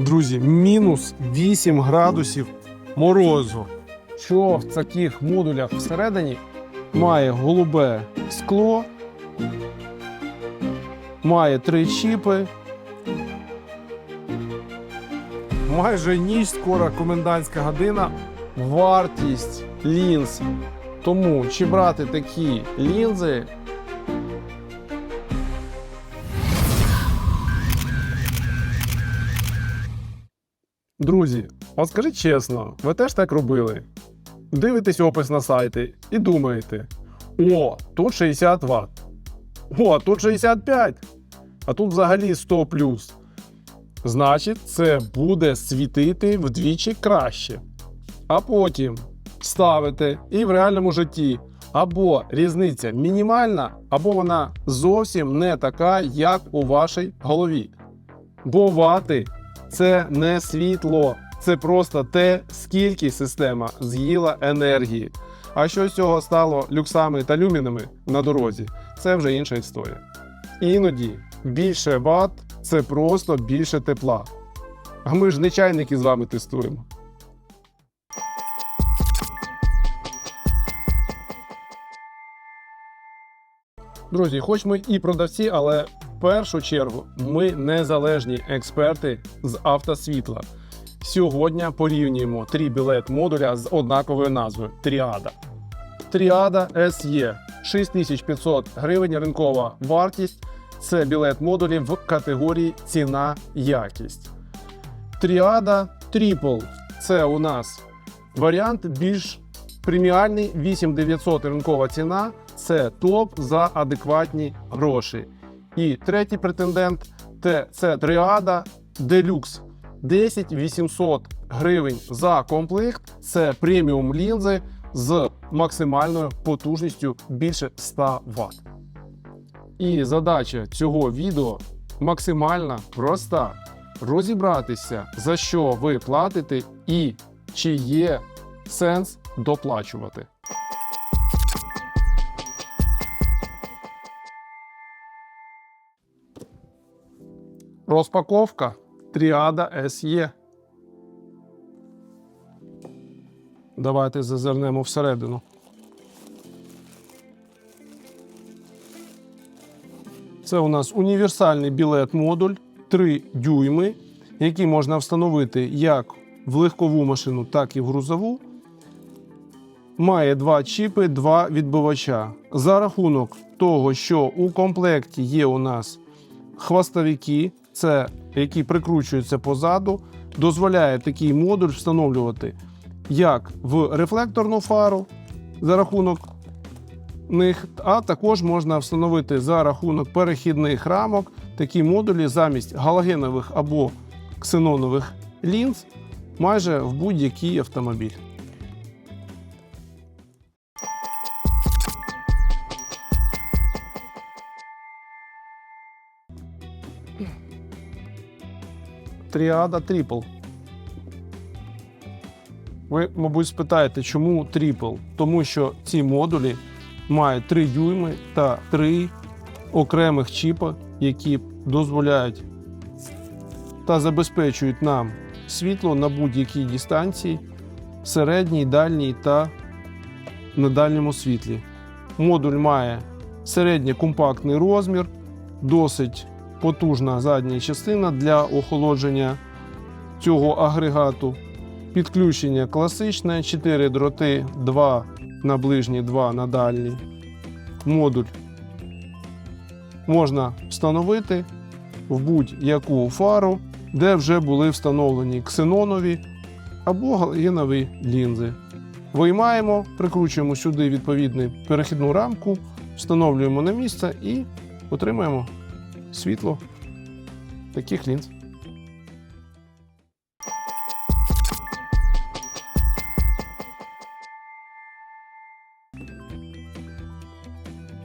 Друзі, мінус 8 градусів морозу. Що в таких модулях всередині має голубе скло, має три чіпи. Майже ніч, скоро комендантська година. Вартість лінз. Тому чи брати такі лінзи Друзі, от скажіть чесно, ви теж так робили? Дивитесь опис на сайті і думаєте: о, тут 60 Вт. О, тут 65, а тут взагалі 100 плюс. Значить, це буде світити вдвічі краще. А потім ставите і в реальному житті або різниця мінімальна, або вона зовсім не така, як у вашій голові. Бо вати це не світло, це просто те, скільки система з'їла енергії. А що з цього стало люксами та люмінами на дорозі, це вже інша історія. Іноді більше ват це просто більше тепла. А ми ж не чайники з вами тестуємо. Друзі, хоч ми і продавці, але першу чергу ми незалежні експерти з автосвітла. Сьогодні порівнюємо три білет модуля з однаковою назвою Тріада. Тріада SE 6500 гривень ринкова вартість. Це білет модулів в категорії ціна якість. Тріада Triple це у нас варіант більш преміальний 8900 ринкова ціна. Це топ за адекватні гроші. І третій претендент те- це Тріада Deluxe. 10 800 гривень за комплект. Це преміум лінзи з максимальною потужністю більше 100 Вт. І задача цього відео максимально проста: розібратися, за що ви платите і чи є сенс доплачувати. Розпаковка Тріада SE. Давайте зазирнемо всередину. Це у нас універсальний білет-модуль 3 дюйми, який можна встановити як в легкову машину, так і в грузову. Має два чіпи, два відбивача. За рахунок того, що у комплекті є у нас хвостовики, це які прикручуються позаду, дозволяє такий модуль встановлювати як в рефлекторну фару за рахунок них, а також можна встановити за рахунок перехідних рамок такі модулі замість галогенових або ксенонових лінз майже в будь-який автомобіль. Тріада Тріпл. Ви, мабуть, спитаєте, чому тріпл? Тому що ці модулі мають 3 дюйми та 3 окремих чіпа, які дозволяють та забезпечують нам світло на будь-якій дистанції, середній, дальній та на дальньому світлі. Модуль має середньо компактний розмір, досить потужна задня частина для охолодження цього агрегату. Підключення класичне, 4 дроти, 2 на ближній, 2 на дальній. Модуль можна встановити в будь-яку фару, де вже були встановлені ксенонові або галогенові лінзи. Виймаємо, прикручуємо сюди відповідну перехідну рамку, встановлюємо на місце і отримаємо світло таких лінз.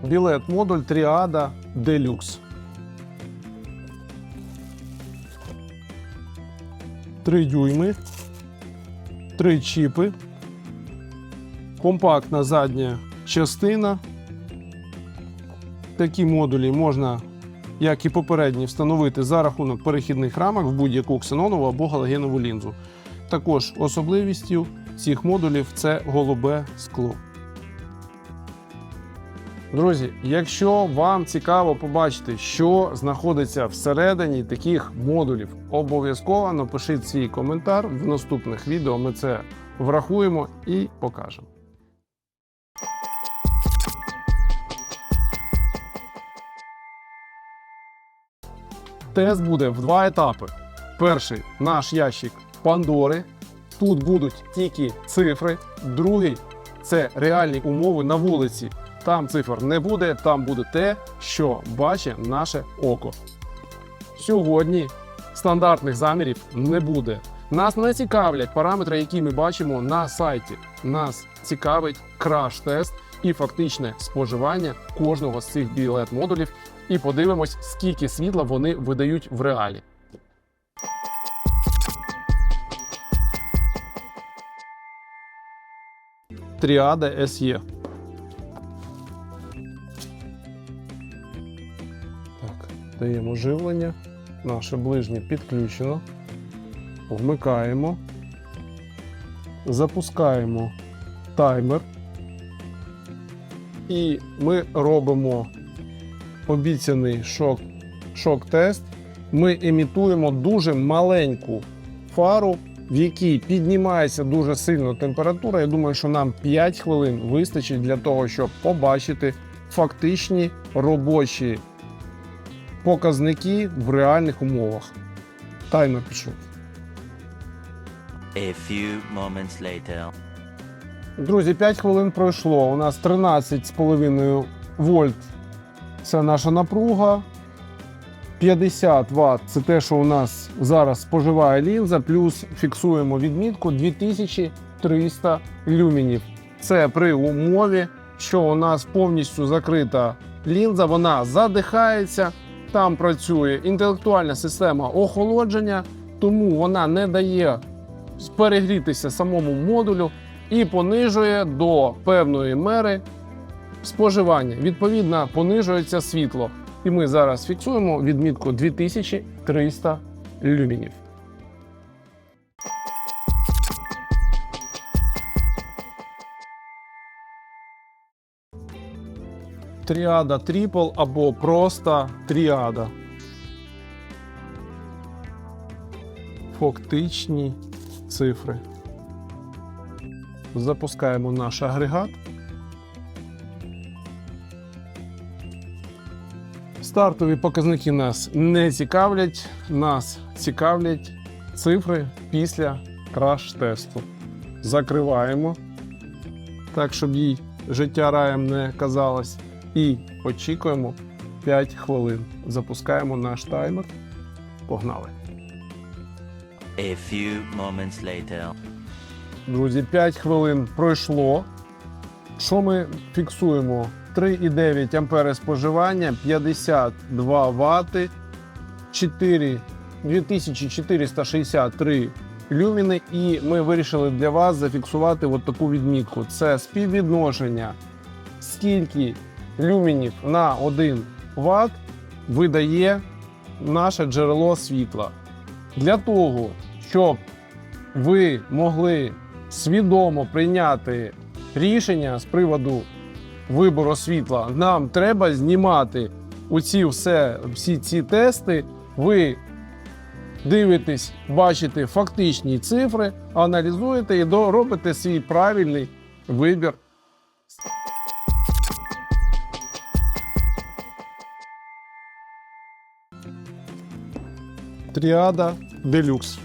Білет модуль Тріада Deluxe. Три дюйми, три чіпи, компактна задня частина. Такі модулі можна як і попередні, встановити за рахунок перехідних рамок в будь-яку ксенонову або галогенову лінзу. Також особливістю цих модулів це голубе скло. Друзі, якщо вам цікаво побачити, що знаходиться всередині таких модулів, обов'язково напишіть свій коментар. В наступних відео ми це врахуємо і покажемо. Тест буде в два етапи. Перший наш ящик Пандори. Тут будуть тільки цифри. Другий це реальні умови на вулиці. Там цифр не буде, там буде те, що бачить наше око. Сьогодні стандартних замірів не буде. Нас не цікавлять параметри, які ми бачимо на сайті. Нас цікавить краш-тест і фактичне споживання кожного з цих білет модулів. І подивимось, скільки світла вони видають в реалі. Тріада SE. Так, даємо живлення. Наше ближнє підключено. Вмикаємо. Запускаємо таймер. І ми робимо обіцяний шок, шок-тест. Ми емітуємо дуже маленьку фару, в якій піднімається дуже сильно температура. Я думаю, що нам 5 хвилин вистачить для того, щоб побачити фактичні робочі показники в реальних умовах. Таймер пішов. A few moments later. Друзі, 5 хвилин пройшло. У нас 13,5 вольт це наша напруга. 50 Вт це те, що у нас зараз споживає лінза, плюс фіксуємо відмітку 2300 люмінів. Це при умові, що у нас повністю закрита лінза, вона задихається. Там працює інтелектуальна система охолодження, тому вона не дає перегрітися самому модулю і понижує до певної мери споживання. Відповідно, понижується світло. І ми зараз фіксуємо відмітку 2300 люмінів. Тріада трипл або просто тріада. Фактичні цифри. Запускаємо наш агрегат. Стартові показники нас не цікавлять, нас цікавлять цифри після краш-тесту. Закриваємо, так, щоб їй життя раєм не казалось. І очікуємо 5 хвилин. Запускаємо наш таймер. Погнали. A few moments later. Друзі, 5 хвилин пройшло. Що ми фіксуємо? 3,9 ампери споживання, 52 Вт, 4, 2463 люміни. І ми вирішили для вас зафіксувати от таку відмітку. Це співвідношення, скільки люмінів на 1 Вт видає наше джерело світла. Для того, щоб ви могли свідомо прийняти рішення з приводу вибору світла, нам треба знімати оці все, всі ці тести. Ви дивитесь, бачите фактичні цифри, аналізуєте і робите свій правильний вибір. Тріада Делюкс.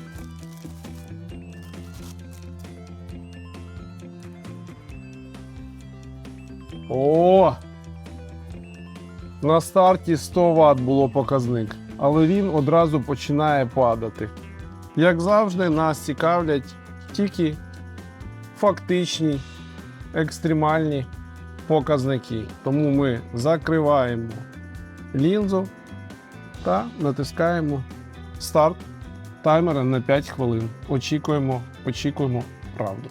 О! На старті 100 Вт було показник, але він одразу починає падати. Як завжди, нас цікавлять тільки фактичні, екстремальні показники. Тому ми закриваємо лінзу та натискаємо старт таймера на 5 хвилин. Очікуємо, очікуємо правду.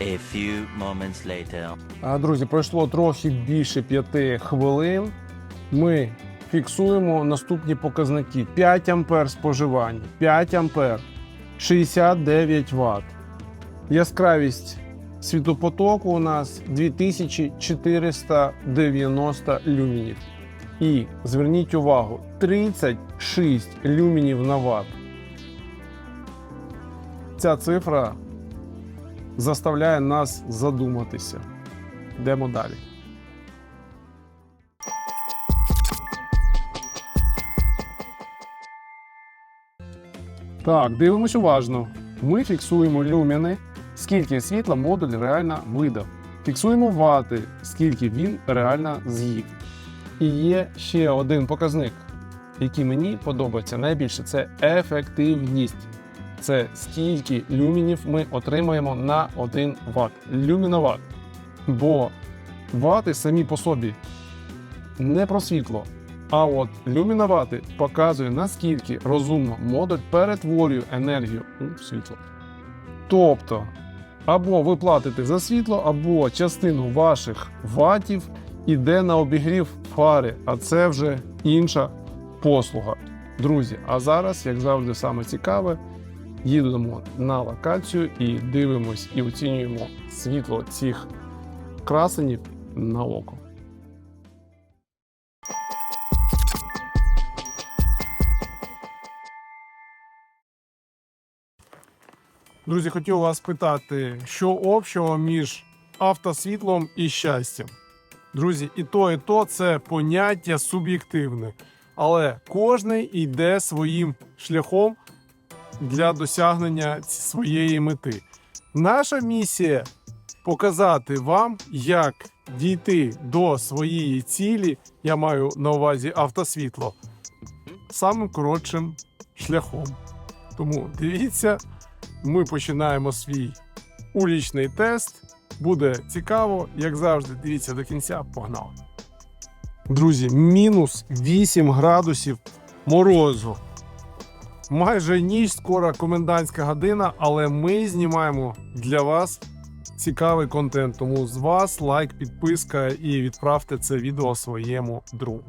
A few moments later. Друзі, пройшло трохи більше п'яти хвилин. Ми фіксуємо наступні показники: 5 ампер споживання, 5 ампер, 69 Вт. Яскравість світопотоку у нас 2490 люмінів. І зверніть увагу, 36 люмінів на ватт. Ця цифра заставляє нас задуматися. Йдемо далі. Так, дивимось уважно. Ми фіксуємо люміни, скільки світла модуль реально видав. Фіксуємо вати, скільки він реально з'їв. І є ще один показник, який мені подобається найбільше це ефективність. Це скільки люмінів ми отримаємо на 1 Вт. Люміноват. Бо вати самі по собі не про світло. А от люміновати показує наскільки розумно модуль перетворює енергію у світло. Тобто, або ви платите за світло, або частину ваших ватів іде на обігрів фари, а це вже інша послуга. Друзі, а зараз, як завжди, саме цікаве, їдемо на локацію і дивимось і оцінюємо світло цих красенів на око. Друзі, хотів вас питати, що общого між автосвітлом і щастям? Друзі, і то, і то це поняття суб'єктивне, але кожний йде своїм шляхом для досягнення своєї мети. Наша місія показати вам, як дійти до своєї цілі. Я маю на увазі автосвітло самим коротшим шляхом. Тому дивіться, ми починаємо свій улічний тест. Буде цікаво, як завжди. Дивіться до кінця. Погнали. Друзі, мінус 8 градусів морозу. Майже ніч, скоро комендантська година, але ми знімаємо для вас цікавий контент. Тому з вас лайк, підписка і відправте це відео своєму другу.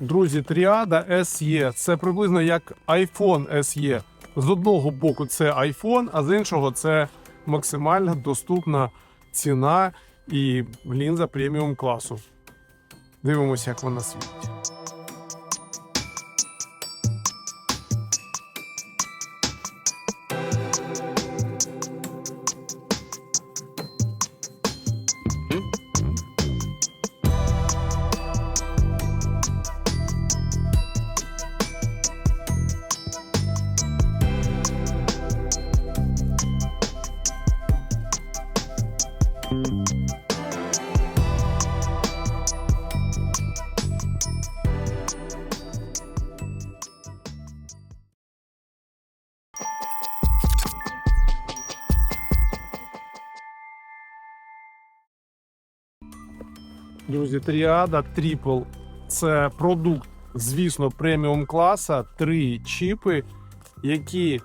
Друзі, тріада SE це приблизно як iPhone SE. З одного боку це iPhone, а з іншого це максимально доступна ціна і лінза преміум класу. Дивимося, як вона світить. Друзі, тріада Тріпл це продукт, звісно, преміум класа, три чіпи, які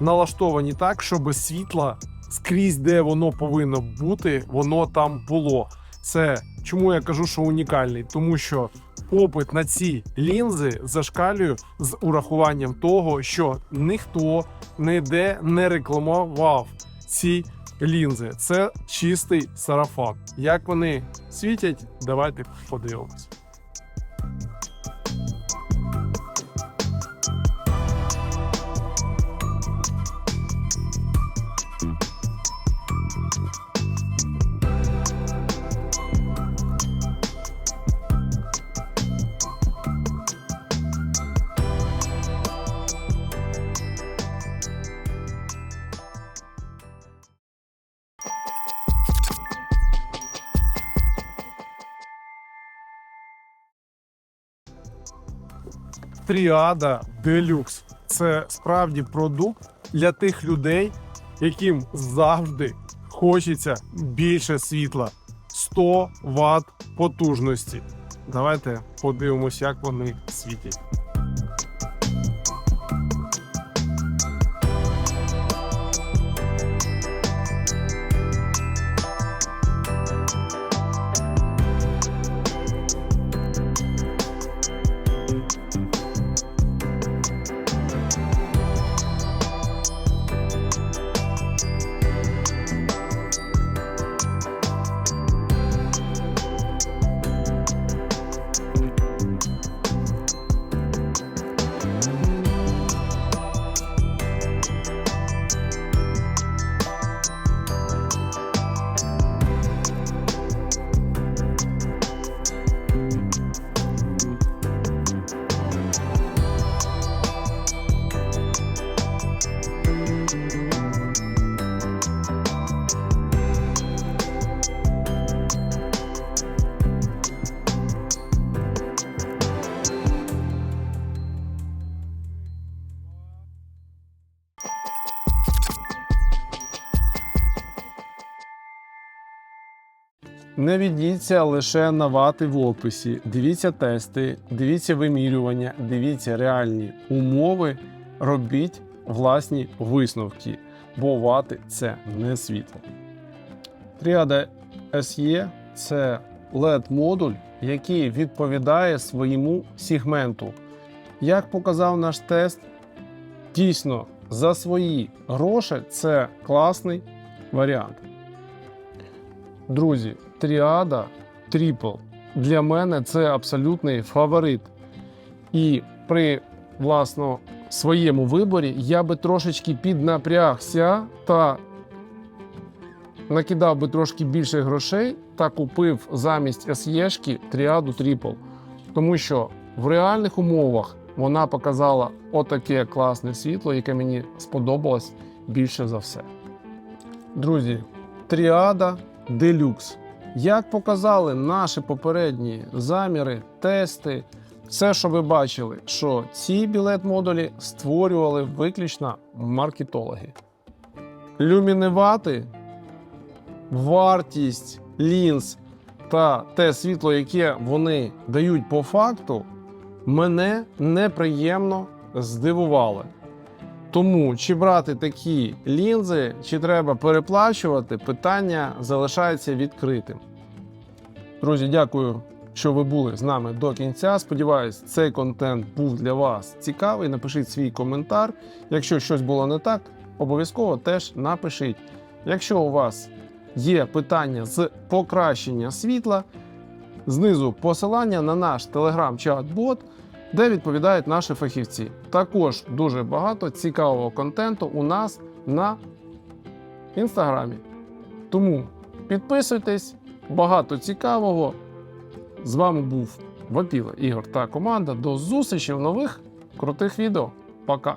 налаштовані так, щоб світла скрізь, де воно повинно бути, воно там було. Це чому я кажу, що унікальний, тому що попит на ці лінзи зашкалює з урахуванням того, що ніхто ніде не рекламував ці лінзи. Це чистий сарафан. Як вони світять, давайте подивимось. Тріада Делюкс це справді продукт для тих людей, яким завжди хочеться більше світла 100 Вт потужності. Давайте подивимося, як вони світять. Не відійдіться лише на вати в описі. Дивіться тести, дивіться вимірювання, дивіться реальні умови, робіть власні висновки, бо вати це не світло. Тріада SE – це LED-модуль, який відповідає своєму сегменту. Як показав наш тест, дійсно за свої гроші це класний варіант. Друзі, тріада трипл для мене це абсолютний фаворит. І при власно своєму виборі я би трошечки піднапрягся та накидав би трошки більше грошей та купив замість SE-шки тріаду трипл. Тому що в реальних умовах вона показала отаке класне світло, яке мені сподобалось більше за все. Друзі, тріада Deluxe. Як показали наші попередні заміри, тести, все, що ви бачили, що ці білет-модулі створювали виключно маркетологи. Люміневати, вартість лінз та те світло, яке вони дають по факту, мене неприємно здивували. Тому чи брати такі лінзи, чи треба переплачувати, питання залишається відкритим. Друзі, дякую, що ви були з нами до кінця. Сподіваюсь, цей контент був для вас цікавий. Напишіть свій коментар. Якщо щось було не так, обов'язково теж напишіть. Якщо у вас є питання з покращення світла, знизу посилання на наш телеграм-чат-бот де відповідають наші фахівці. Також дуже багато цікавого контенту у нас на інстаграмі. Тому підписуйтесь, багато цікавого. З вами був Вапіла Ігор та команда. До зустрічі в нових крутих відео. Пока!